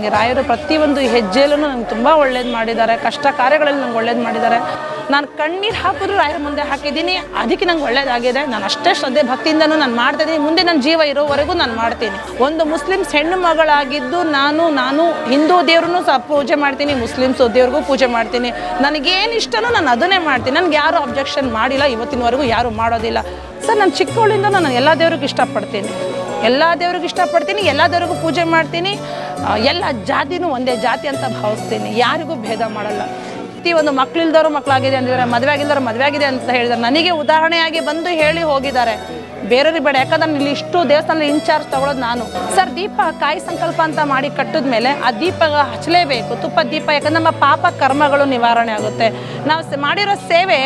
ನನಗೆ ರಾಯರು ಪ್ರತಿಯೊಂದು ಹೆಜ್ಜೆಯಲ್ಲೂ ನಂಗೆ ತುಂಬ ಒಳ್ಳೇದು ಮಾಡಿದ್ದಾರೆ, ಕಷ್ಟ ಕಾರ್ಯಗಳಲ್ಲಿ ನಂಗೆ ಒಳ್ಳೇದು ಮಾಡಿದ್ದಾರೆ. ನಾನು ಕಣ್ಣೀರು ಹಾಕಿದ್ರು ರಾಯರ ಮುಂದೆ ಹಾಕಿದ್ದೀನಿ, ಅದಕ್ಕೆ ನಂಗೆ ಒಳ್ಳೇದಾಗಿದೆ. ನಾನು ಅಷ್ಟೇ ಶ್ರದ್ಧೆ, ಭಕ್ತಿಯಿಂದನೂ ನಾನು ಮಾಡ್ತಾಯಿದ್ದೀನಿ ಮುಂದೆ ನನ್ನ ಜೀವ ಇರೋವರೆಗೂ ನಾನು ಮಾಡ್ತೀನಿ. ಒಂದು ಮುಸ್ಲಿಮ್ಸ್ ಹೆಣ್ಣು ಮಗಳಾಗಿದ್ದು ನಾನು ನಾನು ಹಿಂದೂ ದೇವ್ರನ್ನೂ ಸಹ ಪೂಜೆ ಮಾಡ್ತೀನಿ, ಮುಸ್ಲಿಮ್ಸ್ ದೇವ್ರಿಗೂ ಪೂಜೆ ಮಾಡ್ತೀನಿ. ನನಗೇನು ಇಷ್ಟನೋ ನಾನು ಅದನ್ನೇ ಮಾಡ್ತೀನಿ. ನನಗೆ ಯಾರು ಅಬ್ಜೆಕ್ಷನ್ ಮಾಡಿಲ್ಲ, ಇವತ್ತಿನವರೆಗೂ ಯಾರು ಮಾಡೋದಿಲ್ಲ. ಸರ್, ನಾನು ಚಿಕ್ಕವಳಿಂದ ನಾನು ಎಲ್ಲ ದೇವ್ರಿಗೂ ಇಷ್ಟಪಡ್ತೀನಿ. ಎಲ್ಲ ದೇವ್ರಿಗೆ ಇಷ್ಟಪಡ್ತೀನಿ, ಎಲ್ಲ ದೇವ್ರಿಗೂ ಪೂಜೆ ಮಾಡ್ತೀನಿ. ಎಲ್ಲ ಜಾತಿನೂ ಒಂದೇ ಜಾತಿ ಅಂತ ಭಾವಿಸ್ತೀನಿ. ಯಾರಿಗೂ ಭೇದ ಮಾಡಲ್ಲ. ಪ್ರತಿ ಒಂದು ಮಕ್ಳಿಲ್ದವರು ಮಕ್ಕಳಾಗಿದೆ ಅಂದಿದ್ದಾರೆ, ಮದುವೆ ಆಗಿಲ್ದವ್ರು ಮದುವೆ ಆಗಿದೆ ಅಂತ ಹೇಳಿದ್ದಾರೆ. ನನಗೆ ಉದಾಹರಣೆಯಾಗಿ ಬಂದು ಹೇಳಿ ಹೋಗಿದ್ದಾರೆ. ಬೇರೆಯವ್ರಿಗೆ ಬೇಡ, ಯಾಕಂದ್ರೆ ಇಲ್ಲಿ ಇಷ್ಟು ದೇವಸ್ಥಾನದಲ್ಲಿ ಇನ್ಚಾರ್ಜ್ ತಗೊಳ್ಳೋದು ನಾನು. ಸರ್, ದೀಪ ಕಾಯಿ ಸಂಕಲ್ಪ ಅಂತ ಮಾಡಿ ಕಟ್ಟಿದ ಮೇಲೆ ಆ ದೀಪ ಹಚ್ಚಲೇಬೇಕು, ತುಪ್ಪ ದೀಪ, ಯಾಕಂದ್ರೆ ನಮ್ಮ ಪಾಪ ಕರ್ಮಗಳು ನಿವಾರಣೆ ಆಗುತ್ತೆ. ನಾವು ಮಾಡಿರೋ ಸೇವೆ,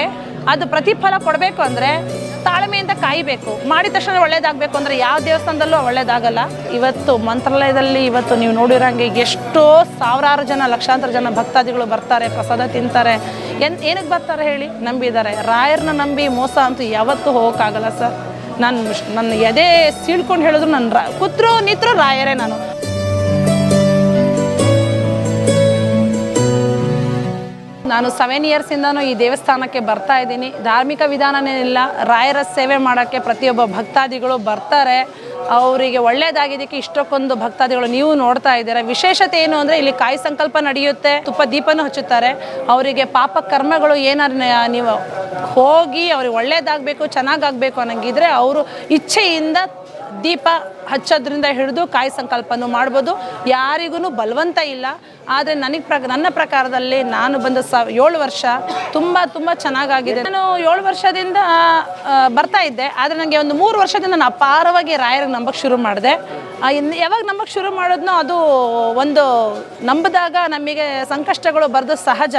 ಅದು ಪ್ರತಿಫಲ ಕೊಡಬೇಕು ಅಂದರೆ ತಾಳ್ಮೆಯಿಂದ ಕಾಯಬೇಕು. ಮಾಡಿದ ತಕ್ಷಣ ಒಳ್ಳೇದಾಗಬೇಕು ಅಂದರೆ ಯಾವ ದೇವಸ್ಥಾನದಲ್ಲೂ ಒಳ್ಳೇದಾಗಲ್ಲ. ಇವತ್ತು ಮಂತ್ರಾಲಯದಲ್ಲಿ ಇವತ್ತು ನೀವು ನೋಡಿರೋಂಗೆ ಎಷ್ಟೋ ಸಾವಿರಾರು ಜನ, ಲಕ್ಷಾಂತರ ಜನ ಭಕ್ತಾದಿಗಳು ಬರ್ತಾರೆ, ಪ್ರಸಾದ ತಿಂತಾರೆ. ಎನ್ ಏನಕ್ಕೆ ಬರ್ತಾರೆ ಹೇಳಿ? ನಂಬಿದ್ದಾರೆ. ರಾಯರನ್ನ ನಂಬಿ ಮೋಸ ಅಂತೂ ಯಾವತ್ತೂ ಹೋಗೋಕ್ಕಾಗಲ್ಲ ಸರ್. ನಾನು, ನನ್ನ ಎದೆ ಸೀಳ್ಕೊಂಡು ಹೇಳಿದ್ರು ನನ್ನ ರಾ, ಕೂತ್ರು ನಿತ್ರು ರಾಯರೇ ನಾನು. ನಾನು ಸೆವೆನ್ ಇಯರ್ಸಿಂದನೂ ಈ ದೇವಸ್ಥಾನಕ್ಕೆ ಬರ್ತಾ ಇದ್ದೀನಿ. ಧಾರ್ಮಿಕ ವಿಧಾನನೇ ಇಲ್ಲ ರಾಯರ ಸೇವೆ ಮಾಡೋಕ್ಕೆ ಪ್ರತಿಯೊಬ್ಬ ಭಕ್ತಾದಿಗಳು ಬರ್ತಾರೆ. ಅವರಿಗೆ ಒಳ್ಳೇದಾಗಿದ್ದಕ್ಕೆ ಇಷ್ಟಕ್ಕೊಂದು ಭಕ್ತಾದಿಗಳು ನೀವು ನೋಡ್ತಾ ಇದ್ದೀರಾ. ವಿಶೇಷತೆ ಏನು ಅಂದರೆ ಇಲ್ಲಿ ಕಾಯಿ ಸಂಕಲ್ಪ ನಡೆಯುತ್ತೆ, ತುಪ್ಪ ದೀಪನೂ ಹಚ್ಚುತ್ತಾರೆ. ಅವರಿಗೆ ಪಾಪ ಕರ್ಮಗಳು ಏನಾರು ನೀವು ಹೋಗಿ ಅವ್ರಿಗೆ ಒಳ್ಳೇದಾಗಬೇಕು, ಚೆನ್ನಾಗಾಗಬೇಕು ಅನ್ನಂಗಿದ್ರೆ ಅವರು ಇಚ್ಛೆಯಿಂದ ದೀಪ ಹಚ್ಚೋದ್ರಿಂದ ಹಿಡಿದು ಕಾಯಿ ಸಂಕಲ್ಪನೂ ಮಾಡ್ಬೋದು. ಯಾರಿಗೂ ಬಲವಂತ ಇಲ್ಲ. ಆದರೆ ನನಗೆ ಪ್ರ ನನ್ನ ಪ್ರಕಾರದಲ್ಲಿ ನಾನು ಬಂದ ಸ, ಏಳು ವರ್ಷ ತುಂಬ ತುಂಬ ಚೆನ್ನಾಗಾಗಿದೆ. ನಾನು ಏಳು ವರ್ಷದಿಂದ ಬರ್ತಾ ಇದ್ದೆ. ಆದರೆ ನನಗೆ ಒಂದು ಮೂರು ವರ್ಷದಿಂದ ನಾನು ಅಪಾರವಾಗಿ ರಾಯರಿಗೆ ನಂಬಕ್ಕೆ ಶುರು ಮಾಡಿದೆ. ಇನ್ನು ಯಾವಾಗ ನಂಬಕ್ಕೆ ಶುರು ಮಾಡೋದನ್ನೋ ಅದು ಒಂದು ನಂಬಿದಾಗ ನಮಗೆ ಸಂಕಷ್ಟಗಳು ಬರೆದು ಸಹಜ.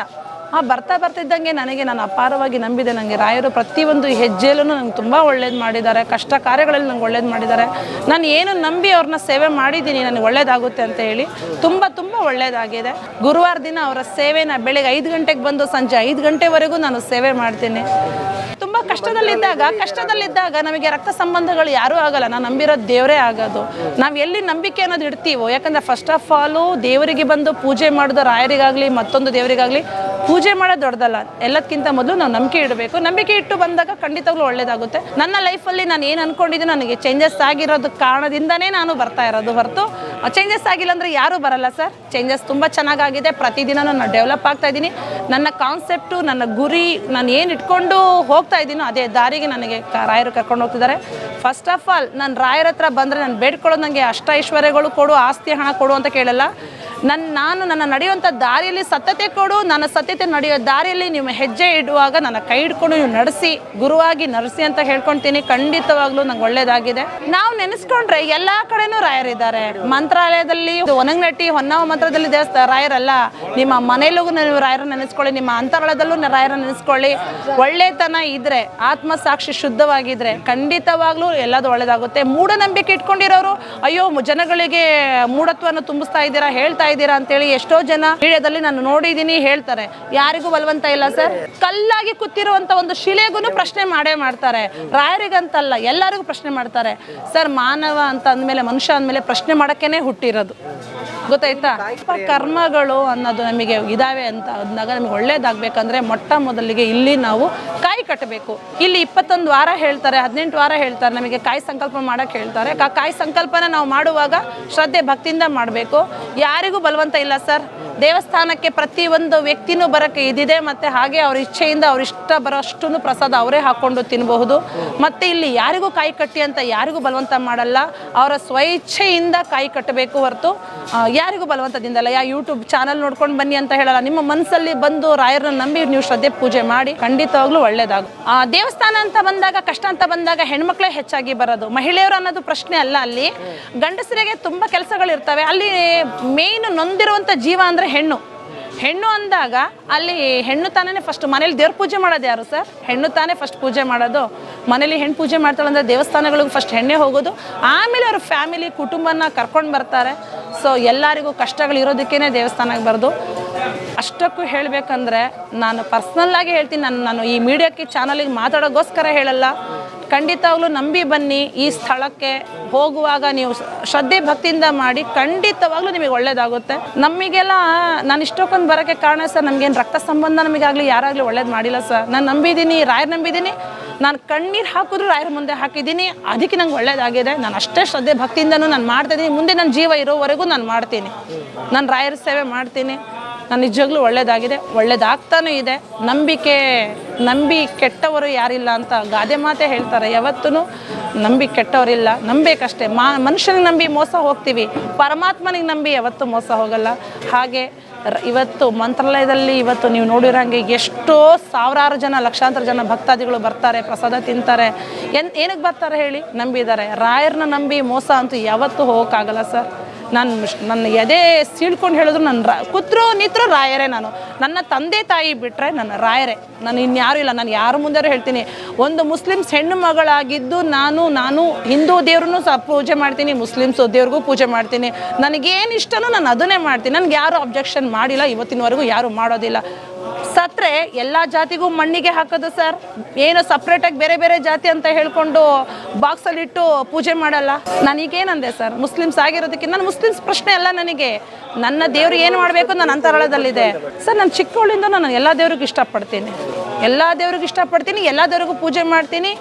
ಆ ಬರ್ತಾ ಬರ್ತಿದ್ದಂಗೆ ನನಗೆ ನಾನು ಅಪಾರವಾಗಿ ನಂಬಿದೆ. ನನಗೆ ರಾಯರು ಪ್ರತಿಯೊಂದು ಹೆಜ್ಜೆಯಲ್ಲೂ ನಂಗೆ ತುಂಬ ಒಳ್ಳೇದು ಮಾಡಿದ್ದಾರೆ. ಕಷ್ಟ ಕಾರ್ಯಗಳಲ್ಲಿ ನಂಗೆ ಒಳ್ಳೇದು ಮಾಡಿದ್ದಾರೆ. ನಾನು ಏನು ನಂಬಿ ಅವ್ರನ್ನ ಸೇವೆ ಮಾಡಿದ್ದೀನಿ ನನಗೆ ಒಳ್ಳೇದಾಗುತ್ತೆ ಅಂತ ಹೇಳಿ ತುಂಬ ತುಂಬ ಒಳ್ಳೇದಾಗಿದೆ. ಗುರುವಾರ ದಿನ ಅವರ ಸೇವೆನ ಬೆಳಗ್ಗೆ ಐದು ಗಂಟೆಗೆ ಬಂದು ಸಂಜೆ ಐದು ಗಂಟೆವರೆಗೂ ನಾನು ಸೇವೆ ಮಾಡ್ತೀನಿ. ತುಂಬ ಕಷ್ಟದಲ್ಲಿದ್ದಾಗ ಕಷ್ಟದಲ್ಲಿದ್ದಾಗ ನಮಗೆ ರಕ್ತ ಸಂಬಂಧಗಳು ಯಾರೂ ಆಗಲ್ಲ. ನಾನು ನಂಬಿರೋ ದೇವರೇ ಆಗೋದು. ನಾವು ಎಲ್ಲಿ ನಂಬಿಕೆ ಅನ್ನೋದು ಇಡ್ತೀವೋ, ಯಾಕಂದರೆ ಫಸ್ಟ್ ಆಫ್ ಆಲು ದೇವರಿಗೆ ಬಂದು ಪೂಜೆ ಮಾಡೋದು ರಾಯರಿಗಾಗಲಿ, ಮತ್ತೊಂದು ದೇವರಿಗಾಗಲಿ ಪೂಜೆ ಮಾಡೋದು ದೊಡ್ಡದಲ್ಲ. ಎಲ್ಲದಕ್ಕಿಂತ ಮೊದಲು ನಾವು ನಂಬಿಕೆ ಇಡಬೇಕು. ನಂಬಿಕೆ ಇಟ್ಟು ಬಂದಾಗ ಖಂಡಿತವಾಗ್ಲೂ ಒಳ್ಳೇದಾಗುತ್ತೆ. ನನ್ನ ಲೈಫಲ್ಲಿ ನಾನು ಏನು ಅನ್ಕೊಂಡಿದ್ದೀನಿ, ನನಗೆ ಚೇಂಜಸ್ ಆಗಿರೋದು ಕಾರಣದಿಂದನೇ ನಾನು ಬರ್ತಾ ಇರೋದು ಹೊರತು ಚೇಂಜಸ್ ಆಗಿಲ್ಲ ಅಂದರೆ ಯಾರೂ ಬರಲ್ಲ ಸರ್. ಚೇಂಜಸ್ ತುಂಬ ಚೆನ್ನಾಗಾಗಿದೆ. ಪ್ರತಿದಿನ ನಾನು ಡೆವಲಪ್ ಆಗ್ತಾ ಇದ್ದೀನಿ. ನನ್ನ ಕಾನ್ಸೆಪ್ಟು ನನ್ನ ಗುರಿ ನಾನು ಏನು ಇಟ್ಕೊಂಡು ಹೋಗ್ತಾ ಇದ್ದೀನೋ ಅದೇ ದಾರಿಗೆ ನನಗೆ ರಾಯರು ಕರ್ಕೊಂಡು ಹೋಗ್ತಿದ್ದಾರೆ. ಫಸ್ಟ್ ಆಫ್ ಆಲ್ ನಾನು ರಾಯರ ಹತ್ರ ಬಂದರೆ ನಾನು ಬೇಡ್ಕೊಳ್ಳೋದು ನನಗೆ ಅಷ್ಟ ಐಶ್ವರ್ಯಗಳು ಕೊಡು, ಆಸ್ತಿ ಹಣ ಕೊಡು ಅಂತ ಕೇಳಲ್ಲ. ನನ್ನ ನಾನು ನನ್ನ ನಡೆಯುವಂಥ ದಾರಿಯಲ್ಲಿ ಸತ್ಯತೆ ಕೊಡು, ನನ್ನ ಸತ್ಯತೆ ನಡೆಯೋ ದಾರಿಯಲ್ಲಿ ನೀವು ಹೆಜ್ಜೆ ಇಡುವಾಗ ನನ್ನ ಕೈ ಹಿಡ್ಕೊಂಡು ನೀವು ನಡೆಸಿ, ಗುರುವಾಗಿ ನಡೆಸಿ ಅಂತ ಹೇಳ್ಕೊಳ್ತೀನಿ ಖಂಡಿತವಾಗ್ಲೂ ನಂಗೆ ಒಳ್ಳೇದಾಗಿದೆ. ನಾವು ನೆನೆಸ್ಕೊಂಡ್ರೆ ಎಲ್ಲ ಕಡೆನೂ ರಾಯರಿದ್ದಾರೆ ಮಂತ್ರಾಲಯದಲ್ಲಿ ಒನಂಗ್ನಟ್ಟಿ, ಹೊನ್ನಾವ ಮಂತ್ರದಲ್ಲಿ ದೇವಸ್ಥಾನ ರಾಯರಲ್ಲ. ನಿಮ್ಮ ಮನೆಯಲ್ಲೂ ನೀವು ರಾಯರ ನೆನೆಸ್ಕೊಳ್ಳಿ, ನಿಮ್ಮ ಅಂತರಾಳದಲ್ಲೂ ರಾಯರ ನೆನೆಸ್ಕೊಳ್ಳಿ. ಒಳ್ಳೆತನ ಇದ್ರೆ, ಆತ್ಮಸಾಕ್ಷಿ ಶುದ್ಧವಾಗಿದ್ರೆ ಖಂಡಿತವಾಗ್ಲೂ ಎಲ್ಲದು ಒಳ್ಳೇದಾಗುತ್ತೆ. ಮೂಢನಂಬಿಕೆ ಇಟ್ಕೊಂಡಿರೋರು, ಅಯ್ಯೋ, ಜನಗಳಿಗೆ ಮೂಢತ್ವವನ್ನು ತುಂಬಿಸ್ತಾ ಇದ್ದೀರಾ, ಹೇಳ್ತಾ ಇದ್ದೀರಾ ಅಂತೇಳಿ ಎಷ್ಟೋ ಜನ ವಿಡಿಯೋದಲ್ಲಿ ನಾನು ನೋಡಿದ್ದೀನಿ, ಹೇಳ್ತಾರೆ. ಯಾರಿಗೂ ಬಲವಂತ ಇಲ್ಲ ಸರ್. ಕಲ್ಲಾಗಿ ಕೂತಿರುವಂತ ಒಂದು ಶಿಲೆಗೂ ಪ್ರಶ್ನೆ ಮಾಡೇ ಮಾಡ್ತಾರೆ. ರಾಯರಿಗಂತಲ್ಲ, ಎಲ್ಲರಿಗೂ ಪ್ರಶ್ನೆ ಮಾಡ್ತಾರೆ. ಸರ್, ಮಾನವ ಅಂತ ಅಂದಮೇಲೆ, ಮನುಷ್ಯ ಅಂದಮೇಲೆ ಪ್ರಶ್ನೆ ಮಾಡಕ್ಕೇನೆ ಹುಟ್ಟಿರೋದು. ಗೊತ್ತಾಯ್ತಾ? ಕರ್ಮಗಳು ಅನ್ನೋದು ನಮಗೆ ಇದಾವೆ ಅಂತ ಅಂದಾಗ ನಮಗೆ ಒಳ್ಳೇದಾಗಬೇಕಂದ್ರೆ ಮೊಟ್ಟ ಮೊದಲಿಗೆ ಇಲ್ಲಿ ನಾವು ಕಾಯಿ ಕಟ್ಟಬೇಕು. ಇಲ್ಲಿ ಇಪ್ಪತ್ತೊಂದು ವಾರ ಹೇಳ್ತಾರೆ, ಹದಿನೆಂಟು ವಾರ ಹೇಳ್ತಾರೆ, ನಮಗೆ ಕಾಯಿ ಸಂಕಲ್ಪ ಮಾಡಕ್ಕೆ ಹೇಳ್ತಾರೆ. ಕಾಯಿ ಸಂಕಲ್ಪನ ನಾವು ಮಾಡುವಾಗ ಶ್ರದ್ಧೆ, ಭಕ್ತಿಯಿಂದ ಮಾಡಬೇಕು. ಯಾರಿಗೂ ಬಲವಂತ ಇಲ್ಲ ಸರ್. ದೇವಸ್ಥಾನಕ್ಕೆ ಪ್ರತಿಯೊಂದು ವ್ಯಕ್ತಿನೂ ಬರೋಕ್ಕೆ ಇದಿದೆ ಮತ್ತು ಹಾಗೆ ಅವ್ರ ಇಚ್ಛೆಯಿಂದ ಅವ್ರ ಇಷ್ಟ ಬರೋಷ್ಟು ಪ್ರಸಾದ ಅವರೇ ಹಾಕ್ಕೊಂಡು ತಿನ್ನಬಹುದು ಮತ್ತು ಇಲ್ಲಿ ಯಾರಿಗೂ ಕಾಯಿ ಕಟ್ಟಿ ಅಂತ ಯಾರಿಗೂ ಬಲವಂತ ಮಾಡಲ್ಲ. ಅವರ ಸ್ವಇಚ್ಛೆಯಿಂದ ಕಾಯಿ ಕಟ್ಟಬೇಕು ಹೊರತು ಯಾರಿಗೂ ಬಲವಂತದಿಂದಲ್ಲ. ಯಾ ಯೂಟ್ಯೂಬ್ ಚಾನಲ್ ನೋಡ್ಕೊಂಡು ಬನ್ನಿ ಅಂತ ಹೇಳಲ್ಲ. ನಿಮ್ಮ ಮನಸ್ಸಲ್ಲಿ ಬಂದು ರಾಯರನ್ನ ನಂಬಿ ನೀವು ಶ್ರದ್ಧೆ ಪೂಜೆ ಮಾಡಿ ಖಂಡಿತವಾಗ್ಲೂ ಒಳ್ಳೇದಾಗು. ದೇವಸ್ಥಾನ ಅಂತ ಬಂದಾಗ, ಕಷ್ಟ ಅಂತ ಬಂದಾಗ ಹೆಣ್ಮಕ್ಳೇ ಹೆಚ್ಚಾಗಿ ಬರೋದು. ಮಹಿಳೆಯರು ಅನ್ನೋದು ಪ್ರಶ್ನೆ ಅಲ್ಲ ಅಲ್ಲಿ. ಗಂಡಸರಿಗೆ ತುಂಬ ಕೆಲಸಗಳಿರ್ತವೆ. ಅಲ್ಲಿ ಮೇಯ್ನ್ ನೊಂದಿರುವಂಥ ಜೀವ ಅಂದರೆ ಹೆಣ್ಣು. ಹೆಣ್ಣು ಅಂದಾಗ ಅಲ್ಲಿ ಹೆಣ್ಣು ತಾನೇ ಫಸ್ಟ್ ಮನೇಲಿ ದೇವ್ರ ಪೂಜೆ ಮಾಡೋದು ಯಾರು ಸರ್ ಹೆಣ್ಣು ತಾನೇ ಫಸ್ಟ್ ಪೂಜೆ ಮಾಡೋದು. ಮನೇಲಿ ಹೆಣ್ಣು ಪೂಜೆ ಮಾಡ್ತಾಳೆ ಅಂದರೆ ದೇವಸ್ಥಾನಗಳಿಗೆ ಫಸ್ಟ್ ಹೆಣ್ಣೆ ಹೋಗೋದು. ಆಮೇಲೆ ಅವ್ರ ಫ್ಯಾಮಿಲಿ ಕುಟುಂಬನ ಕರ್ಕೊಂಡು ಬರ್ತಾರೆ. ಸೊ ಎಲ್ಲರಿಗೂ ಕಷ್ಟಗಳು ಇರೋದಕ್ಕೇ ದೇವಸ್ಥಾನಕ್ಕೆ ಬರೋದು. ಅಷ್ಟಕ್ಕೂ ಹೇಳಬೇಕಂದ್ರೆ ನಾನು ಪರ್ಸ್ನಲ್ಲಾಗಿ ಹೇಳ್ತೀನಿ. ನಾನು ನಾನು ಈ ಮೀಡಿಯಾಕ್ಕೆ ಚಾನಲಿಗೆ ಮಾತಾಡೋಕ್ಕೋಸ್ಕರ ಹೇಳಲ್ಲ. ಖಂಡಿತವಾಗ್ಲೂ ನಂಬಿ ಬನ್ನಿ ಈ ಸ್ಥಳಕ್ಕೆ ಹೋಗುವಾಗ ನೀವು ಶ್ರದ್ಧೆ ಭಕ್ತಿಯಿಂದ ಮಾಡಿ ಖಂಡಿತವಾಗ್ಲೂ ನಿಮಗೆ ಒಳ್ಳೇದಾಗುತ್ತೆ. ನಮಗೆಲ್ಲ, ನಾನು ಇಷ್ಟಕ್ಕೊಂದು ಬರೋಕ್ಕೆ ಕಾರಣ ಸರ್, ನಮಗೇನು ರಕ್ತ ಸಂಬಂಧ ನಮಗಾಗಲಿ ಯಾರಾಗಲಿ ಒಳ್ಳೇದು ಮಾಡಿಲ್ಲ ಸರ್. ನಾನು ನಂಬಿದ್ದೀನಿ, ರಾಯರ್ ನಂಬಿದ್ದೀನಿ. ನಾನು ಕಣ್ಣೀರು ಹಾಕಿದ್ರು ರಾಯರ ಮುಂದೆ ಹಾಕಿದ್ದೀನಿ. ಅದಕ್ಕೆ ನಂಗೆ ಒಳ್ಳೇದಾಗಿದೆ. ನಾನು ಅಷ್ಟೇ ಶ್ರದ್ಧೆ ಭಕ್ತಿಯಿಂದನೂ ನಾನು ಮಾಡ್ತಿದ್ದೀನಿ ಮುಂದೆ ನನ್ನ ಜೀವ ಇರೋವರೆಗೂ ನಾನು ಮಾಡ್ತೀನಿ. ನಾನು ರಾಯರ ಸೇವೆ ಮಾಡ್ತೀನಿ. ನಾನು ನಿಜವಾಗ್ಲೂ ಒಳ್ಳೇದಾಗಿದೆ, ಒಳ್ಳೇದಾಗ್ತಾನೂ ಇದೆ. ನಂಬಿಕೆ, ನಂಬಿ ಕೆಟ್ಟವರು ಯಾರಿಲ್ಲ ಅಂತ ಗಾದೆ ಮಾತೆ ಹೇಳ್ತಾರೆ. ಯಾವತ್ತೂ ನಂಬಿ ಕೆಟ್ಟವರಿಲ್ಲ. ನಂಬೇಕಷ್ಟೇ. ಮಾ, ಮನುಷ್ಯನಿಗೆ ನಂಬಿ ಮೋಸ ಹೋಗ್ತೀವಿ. ಪರಮಾತ್ಮನಿಗೆ ನಂಬಿ ಯಾವತ್ತೂ ಮೋಸ ಹೋಗಲ್ಲ. ಹಾಗೆ ಇವತ್ತು ಮಂತ್ರಾಲಯದಲ್ಲಿ ಇವತ್ತು ನೀವು ನೋಡಿರೋಂಗೆ ಎಷ್ಟೋ ಸಾವಿರಾರು ಜನ, ಲಕ್ಷಾಂತರ ಜನ ಭಕ್ತಾದಿಗಳು ಬರ್ತಾರೆ, ಪ್ರಸಾದ ತಿಂತಾರೆ. ಎನ್, ಏನಕ್ಕೆ ಬರ್ತಾರೆ ಹೇಳಿ? ನಂಬಿದ್ದಾರೆ. ರಾಯರನ್ನ ನಂಬಿ ಮೋಸ ಅಂತೂ ಯಾವತ್ತೂ ಹೋಗೋಕ್ಕಾಗಲ್ಲ ಸರ್. ನಾನು ನನ್ನ ಎದೆ ಸೀಳ್ಕೊಂಡು ಹೇಳಿದ್ರು ನನ್ನ ರಾ ಕೂತ್ರು ನಿತ್ರು ರಾಯರೇ ನಾನು. ನನ್ನ ತಂದೆ ತಾಯಿ ಬಿಟ್ಟರೆ ನನ್ನ ರಾಯರೇ. ನಾನು ಇನ್ಯಾರೂ ಇಲ್ಲ, ನಾನು ಯಾರ ಮುಂದೆ ಹೇಳ್ತೀನಿ. ಒಂದು ಮುಸ್ಲಿಮ್ಸ್ ಹೆಣ್ಣು ಮಗಳಾಗಿದ್ದು ನಾನು ನಾನು ಹಿಂದೂ ದೇವ್ರನ್ನೂ ಸಹ ಪೂಜೆ ಮಾಡ್ತೀನಿ, ಮುಸ್ಲಿಮ್ಸ್ ದೇವ್ರಿಗೂ ಪೂಜೆ ಮಾಡ್ತೀನಿ. ನನಗೇನು ಇಷ್ಟನೋ ನಾನು ಅದನ್ನೇ ಮಾಡ್ತೀನಿ. ನನಗೆ ಯಾರೂ ಅಬ್ಜೆಕ್ಷನ್ ಮಾಡಿಲ್ಲ, ಇವತ್ತಿನವರೆಗೂ ಯಾರು ಮಾಡೋದಿಲ್ಲ. ಸತ್ರೆ ಎಲ್ಲ ಜಾತಿಗೂ ಮಣ್ಣಿಗೆ ಹಾಕೋದು ಸರ್. ಏನು ಸಪ್ರೇಟಾಗಿ ಬೇರೆ ಬೇರೆ ಜಾತಿ ಅಂತ ಹೇಳ್ಕೊಂಡು ಬಾಕ್ಸಲ್ಲಿಟ್ಟು ಪೂಜೆ ಮಾಡಲ್ಲ. ನನಗೇನಂದೆ ಸರ್, ಮುಸ್ಲಿಮ್ಸ್ ಆಗಿರೋದಕ್ಕೆ ನಾನು ಮುಸ್ಲಿಮ್ಸ್ ಪ್ರಶ್ನೆ ಅಲ್ಲ ನನಗೆ. ನನ್ನ ದೇವರು ಏನು ಮಾಡಬೇಕು ನನ್ನ ಅಂತರಾಳದಲ್ಲಿದೆ. ಸರ್, ನಾನು ಚಿಕ್ಕವಳಿಂದ ನಾನು ಎಲ್ಲ ದೇವ್ರಿಗೂ ಇಷ್ಟಪಡ್ತೀನಿ. ಎಲ್ಲ ದೇವ್ರಿಗೂ ಇಷ್ಟಪಡ್ತೀನಿ, ಎಲ್ಲ ದೇವ್ರಿಗೂ ಪೂಜೆ ಮಾಡ್ತೀನಿ.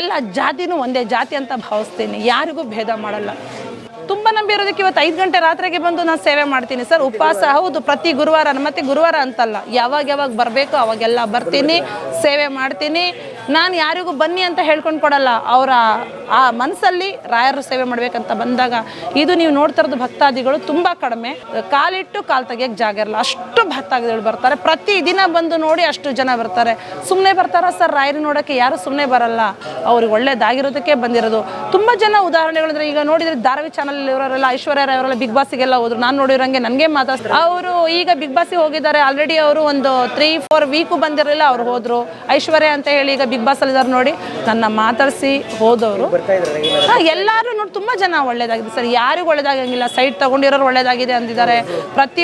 ಎಲ್ಲ ಜಾತಿನೂ ಒಂದೇ ಜಾತಿ ಅಂತ ಭಾವಿಸ್ತೀನಿ. ಯಾರಿಗೂ ಭೇದ ಮಾಡಲ್ಲ. ತುಂಬ ನಂಬಿರೋದಕ್ಕೆ ಇವತ್ತು ಐದು ಗಂಟೆ ರಾತ್ರಿಗೆ ಬಂದು ನಾನು ಸೇವೆ ಮಾಡ್ತೀನಿ. ಸರ್, ಉಪವಾಸ ಹೌದು, ಪ್ರತಿ ಗುರುವಾರ, ಮತ್ತೆ ಗುರುವಾರ ಅಂತಲ್ಲ. ಯಾವಾಗ ಯಾವಾಗ ಬರಬೇಕು ಅವಾಗೆಲ್ಲ ಬರ್ತೀನಿ, ಸೇವೆ ಮಾಡ್ತೀನಿ. ನಾನು ಯಾರಿಗೂ ಬನ್ನಿ ಅಂತ ಹೇಳ್ಕೊಂಡು ಕೊಡಲ್ಲ. ಅವರ ಆ ಮನಸ್ಸಲ್ಲಿ ರಾಯರ ಸೇವೆ ಮಾಡಬೇಕಂತ ಬಂದಾಗ ಇದು ನೀವು ನೋಡ್ತಾ ಇರೋದು ಭಕ್ತಾದಿಗಳು ತುಂಬ ಕಡಿಮೆ. ಕಾಲಿಟ್ಟು ಕಾಲು ತೆಗಿಯೋಕ್ಕೆ ಜಾಗ ಇರಲ್ಲ. ಅಷ್ಟು ಭಕ್ತಾದಿಗಳು ಬರ್ತಾರೆ. ಪ್ರತಿ ದಿನ ಬಂದು ನೋಡಿ ಅಷ್ಟು ಜನ ಬರ್ತಾರೆ. ಸುಮ್ಮನೆ ಬರ್ತಾರ ಸರ್? ರಾಯರು ನೋಡೋಕ್ಕೆ ಯಾರು ಸುಮ್ಮನೆ ಬರಲ್ಲ. ಅವ್ರಿಗೆ ಒಳ್ಳೇದಾಗಿರೋದಕ್ಕೆ ಬಂದಿರೋದು. ತುಂಬ ಜನ ಉದಾಹರಣೆಗಳಂದ್ರೆ ಈಗ ನೋಡಿದ್ರೆ ಧಾರಾವಿ ಚಾನಲ್ ಇರೋರೆಲ್ಲ, ಐಶ್ವರ್ಯ ರಾಯವರೆಲ್ಲ ಬಿಗ್ ಬಾಸಿಗೆಲ್ಲ ಹೋದ್ರು. ನಾನು ನೋಡಿರೋಂಗೆ ನನಗೆ ಮಾತಾಡ್ತಾರೆ ಅವರು ಈಗ ಬಿಗ್ ಬಾಸಿಗೆ ಹೋಗಿದ್ದಾರೆ. ಆಲ್ರೆಡಿ ಅವರು ಒಂದು ತ್ರೀ ಫೋರ್ ವೀಕು ಬಂದಿರಲಿಲ್ಲ, ಅವ್ರು ಹೋದರು. ಐಶ್ವರ್ಯ ಅಂತ ಹೇಳಿ ಈಗ ಬಿಗ್ ಬಾಸ್ ಅಲ್ಲಿ ನೋಡಿ ನನ್ನ ಮಾತಾಡಿಸಿ ಹೋದವರು. ಹಾ ಎಲ್ಲರೂ ನೋಡಿ ತುಂಬಾ ಜನ ಒಳ್ಳೇದಾಗಿದೆ ಸರ್. ಯಾರಿಗೂ ಒಳ್ಳೇದಾಗಂಗಿಲ್ಲ. ಸೈಟ್ ತಗೊಂಡಿರೋರು ಒಳ್ಳೇದಾಗಿದೆ ಅಂದಿದ್ದಾರೆ.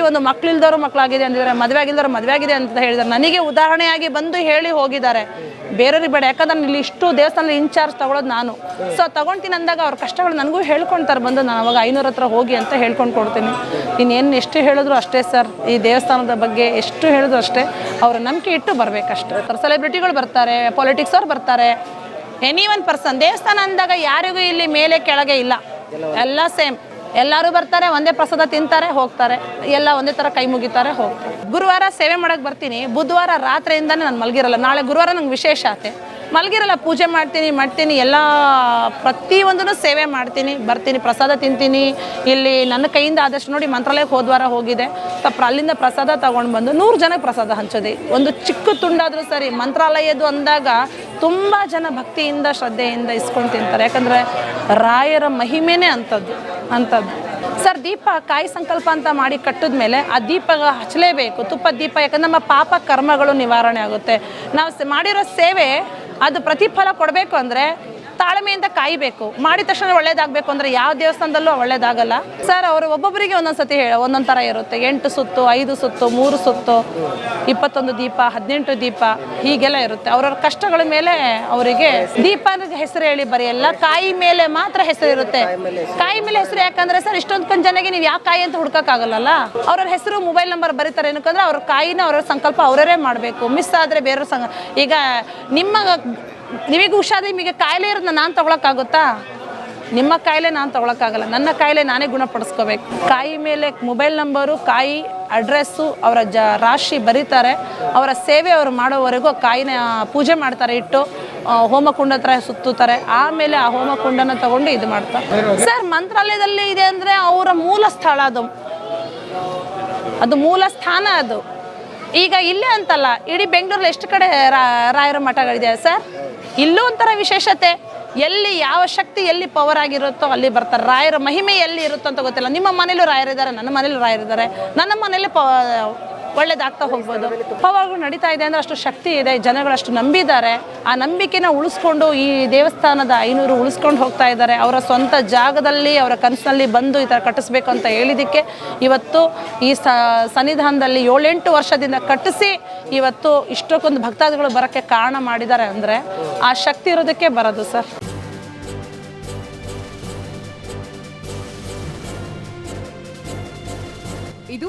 ಒಂದು ಮಕ್ಳಿಲ್ದವರು ಮಕ್ಕಳಾಗಿದೆ ಅಂದಿದ್ದಾರೆ. ಮದುವೆ ಆಗಿಲ್ದವರು ಮದುವೆ ಆಗಿದೆ ಅಂತ ಹೇಳಿದ್ದಾರೆ. ನನಗೆ ಉದಾಹರಣೆಯಾಗಿ ಬಂದು ಹೇಳಿ ಹೋಗಿದ್ದಾರೆ. ಬೇರೆಯವ್ರಿಗೆ ಬೇಡ. ಯಾಕಂದ್ರೆ ಇಲ್ಲಿ ಇಷ್ಟು ದೇವಸ್ಥಾನದಲ್ಲಿ ಇನ್ಚಾರ್ಜ್ ತಗೊಳ್ಳೋದು ನಾನು. ಸೊ ತಗೊಳ್ತೀನಿ ಅಂದಾಗ ಅವ್ರ ಕಷ್ಟಗಳು ನನಗೂ ಹೇಳ್ಕೊಳ್ತಾರೆ ಬಂದು ನಾನು ಅವಾಗ ಐನೂರ ಹತ್ರ ಹೋಗಿ ಅಂತ ಹೇಳ್ಕೊಂಡು ಕೊಡ್ತೀನಿ. ಇನ್ನೇನು ಎಷ್ಟು ಹೇಳಿದ್ರು ಅಷ್ಟೇ ಸರ್. ಈ ದೇವಸ್ಥಾನದ ಬಗ್ಗೆ ಎಷ್ಟು ಹೇಳಿದ್ರು ಅಷ್ಟೇ. ಅವರ ನಂಬಿಕೆ ಇಟ್ಟು ಬರಬೇಕಷ್ಟೇ. ಸೆಲೆಬ್ರಿಟಿಗಳು ಬರ್ತಾರೆ ಪಾಲಿಟಿಕ್ಸ್ ಅವ್ರು ಬರ್ತಾರೆ. ಎನಿ ಒನ್ ಪರ್ಸನ್ ದೇವಸ್ಥಾನ ಅಂದಾಗ ಯಾರಿಗೂ ಇಲ್ಲಿ ಮೇಲೆ ಕೆಳಗೆ ಇಲ್ಲ. ಎಲ್ಲ ಸೇಮ್ ಎಲ್ಲರೂ ಬರ್ತಾರೆ, ಒಂದೇ ಪ್ರಸಾದ ತಿಂತಾರೆ, ಹೋಗ್ತಾರೆ. ಎಲ್ಲ ಒಂದೇ ಥರ ಕೈ ಮುಗಿತಾರೆ, ಹೋಗ್ತಾರೆ. ಗುರುವಾರ ಸೇವೆ ಮಾಡಕ್ಕೆ ಬರ್ತೀನಿ, ಬುಧವಾರ ರಾತ್ರಿಯಿಂದನೇ ನಾನು ಮಲಗಿರಲ್ಲ. ನಾಳೆ ಗುರುವಾರ ನಂಗೆ ವಿಶೇಷ ಆತೆ ಮಲಗಿರಲ್ಲ, ಪೂಜೆ ಮಾಡ್ತೀನಿ ಮಾಡ್ತೀನಿ, ಎಲ್ಲ ಪ್ರತಿಯೊಂದನ್ನು ಸೇವೆ ಮಾಡ್ತೀನಿ, ಬರ್ತೀನಿ, ಪ್ರಸಾದ ತಿಂತೀನಿ. ಇಲ್ಲಿ ನನ್ನ ಕೈಯಿಂದ ಆದಷ್ಟು ನೋಡಿ ಮಂತ್ರಾಲಯಕ್ಕೆ ಹೋದ್ವಾರ ಹೋಗಿದೆ. ತಪ್ಪ, ಅಲ್ಲಿಂದ ಪ್ರಸಾದ ತಗೊಂಡು ಬಂದು ನೂರು ಜನಕ್ಕೆ ಪ್ರಸಾದ ಹಂಚೋದೆ. ಒಂದು ಚಿಕ್ಕ ತುಂಡಾದರೂ ಸರಿ, ಮಂತ್ರಾಲಯದ್ದು ಅಂದಾಗ ತುಂಬ ಜನ ಭಕ್ತಿಯಿಂದ, ಶ್ರದ್ಧೆಯಿಂದ ಇಸ್ಕೊಂಡು ತಿಂತಾರೆ. ಯಾಕಂದರೆ ರಾಯರ ಮಹಿಮೆನೇ ಅಂಥದ್ದು ಅಂಥದ್ದು ಸರ್, ದೀಪ ಕಾಯಿ ಸಂಕಲ್ಪ ಅಂತ ಮಾಡಿ ಕಟ್ಟಿದ ಮೇಲೆ ಆ ದೀಪ ಹಚ್ಚಲೇಬೇಕು, ತುಪ್ಪ ದೀಪ, ಯಾಕಂದ್ರೆ ನಮ್ಮ ಪಾಪ ಕರ್ಮಗಳು ನಿವಾರಣೆ ಆಗುತ್ತೆ. ನಾವು ಮಾಡಿರೋ ಸೇವೆ ಅದು ಪ್ರತಿಫಲ ಕೊಡಬೇಕು ಅಂದರೆ ತಾಳ್ಮೆಯಿಂದ ಕಾಯಬೇಕು. ಮಾಡಿದ ತಕ್ಷಣ ಒಳ್ಳೇದಾಗಬೇಕು ಅಂದರೆ ಯಾವ ದೇವಸ್ಥಾನದಲ್ಲೂ ಒಳ್ಳೇದಾಗಲ್ಲ. ಸರ್ ಅವರು ಒಬ್ಬೊಬ್ಬರಿಗೆ ಒಂದೊಂದು ಸತಿ ಹೇಳ, ಒಂದೊಂದು ಥರ ಇರುತ್ತೆ. ಎಂಟು ಸುತ್ತು, ಐದು ಸುತ್ತು, ಮೂರು ಸುತ್ತು, ಇಪ್ಪತ್ತೊಂದು ದೀಪ, ಹದಿನೆಂಟು ದೀಪ, ಹೀಗೆಲ್ಲ ಇರುತ್ತೆ. ಅವರವ್ರ ಕಷ್ಟಗಳ ಮೇಲೆ ಅವರಿಗೆ ದೀಪ ಹೆಸರು ಹೇಳಿ ಬರೆಯಲ್ಲ ಕಾಯಿ ಮೇಲೆ ಮಾತ್ರ ಹೆಸರು ಇರುತ್ತೆ. ಕಾಯಿ ಮೇಲೆ ಹೆಸರು ಯಾಕಂದ್ರೆ ಸರ್ ಇಷ್ಟೊಂದು ಜನಗೆ ನೀವು ಯಾವ ಕಾಯಿ ಅಂತ ಹುಡ್ಕೋಕ್ಕಾಗಲ್ಲ ಅವ್ರವ್ರ ಹೆಸರು ಮೊಬೈಲ್ ನಂಬರ್ ಬರೀತಾರೆ ಏನಕ್ಕಂದ್ರೆ ಅವ್ರ ಕಾಯಿನ ಅವರ ಸಂಕಲ್ಪ ಅವರೇ ಮಾಡಬೇಕು. ಮಿಸ್ ಆದರೆ ಬೇರೆ ಸಂಗ, ಈಗ ನಿಮ್ಮ ನಿಮಗೆ ಹುಷಾರಿ, ನಿಮಗೆ ಕಾಯಿಲೆ ಇರೋದನ್ನ ನಾನು ತೊಗೊಳಕ್ಕಾಗುತ್ತಾ? ನಿಮ್ಮ ಕಾಯಿಲೆ ನಾನು ತೊಗೊಳಕ್ಕಾಗಲ್ಲ. ನನ್ನ ಕಾಯಿಲೆ ನಾನೇ ಗುಣಪಡಿಸ್ಕೋಬೇಕು. ಕಾಯಿ ಮೇಲೆ ಮೊಬೈಲ್ ನಂಬರು, ಕಾಯಿ ಅಡ್ರೆಸ್ಸು, ಅವರ ಜ ರಾಶಿ ಬರೀತಾರೆ. ಅವರ ಸೇವೆ ಅವರು ಮಾಡೋವರೆಗೂ ಕಾಯಿನ ಪೂಜೆ ಮಾಡ್ತಾರೆ, ಇಟ್ಟು ಹೋಮಕುಂಡ ಹತ್ರ ಸುತ್ತುತ್ತಾರೆ. ಆಮೇಲೆ ಆ ಹೋಮಕುಂಡನ ತಗೊಂಡು ಇದು ಮಾಡ್ತಾರೆ. ಸರ್, ಮಂತ್ರಾಲಯದಲ್ಲಿ ಇದೆ ಅಂದರೆ ಅವರ ಮೂಲ ಸ್ಥಳ ಅದು. ಅದು ಮೂಲ ಸ್ಥಾನ ಅದು. ಈಗ ಇಲ್ಲೇ ಅಂತಲ್ಲ, ಇಡೀ ಬೆಂಗಳೂರಲ್ಲಿ ಎಷ್ಟು ಕಡೆ ರಾಯರ ಮಠಗಳಿದೆ ಸರ್? ಇಲ್ಲೂ ಒಂಥರ ವಿಶೇಷತೆ. ಎಲ್ಲಿ ಯಾವ ಶಕ್ತಿ ಎಲ್ಲಿ ಪವರ್ ಆಗಿರುತ್ತೋ ಅಲ್ಲಿ ಬರ್ತಾರೆ. ರಾಯರ ಮಹಿಮೆ ಎಲ್ಲಿ ಇರುತ್ತೋ ಅಂತ ಗೊತ್ತಿಲ್ಲ. ನಿಮ್ಮ ಮನೇಲೂ ರಾಯರಿದ್ದಾರೆ, ನನ್ನ ಮನೇಲೂ ರಾಯರಿದ್ದಾರೆ. ನನ್ನ ಮನೇಲಿ ಪ ಒಳ್ಳೇದಾಗ್ತಾ ಹೋಗ್ಬೋದು. ಪವಾಗಳು ನಡೀತಾ ಇದೆ ಅಂದರೆ ಅಷ್ಟು ಶಕ್ತಿ ಇದೆ, ಜನಗಳು ಅಷ್ಟು ನಂಬಿದ್ದಾರೆ. ಆ ನಂಬಿಕೆನ ಉಳಿಸ್ಕೊಂಡು ಈ ದೇವಸ್ಥಾನದ ಐನೂರು ಉಳಿಸ್ಕೊಂಡು ಹೋಗ್ತಾ ಇದ್ದಾರೆ. ಅವರ ಸ್ವಂತ ಜಾಗದಲ್ಲಿ, ಅವರ ಕನಸಿನಲ್ಲಿ ಬಂದು ಈ ಥರ ಕಟ್ಟಿಸ್ಬೇಕು ಅಂತ ಹೇಳಿದ್ದಕ್ಕೆ ಇವತ್ತು ಈ ಸನ್ನಿಧಾನದಲ್ಲಿ ಏಳೆಂಟು ವರ್ಷದಿಂದ ಕಟ್ಟಿಸಿ ಇವತ್ತು ಇಷ್ಟಕ್ಕೊಂದು ಭಕ್ತಾದಿಗಳು ಬರೋಕ್ಕೆ ಕಾರಣ ಮಾಡಿದ್ದಾರೆ ಅಂದರೆ ಆ ಶಕ್ತಿ ಇರೋದಕ್ಕೆ ಬರೋದು ಸರ್. ಇದು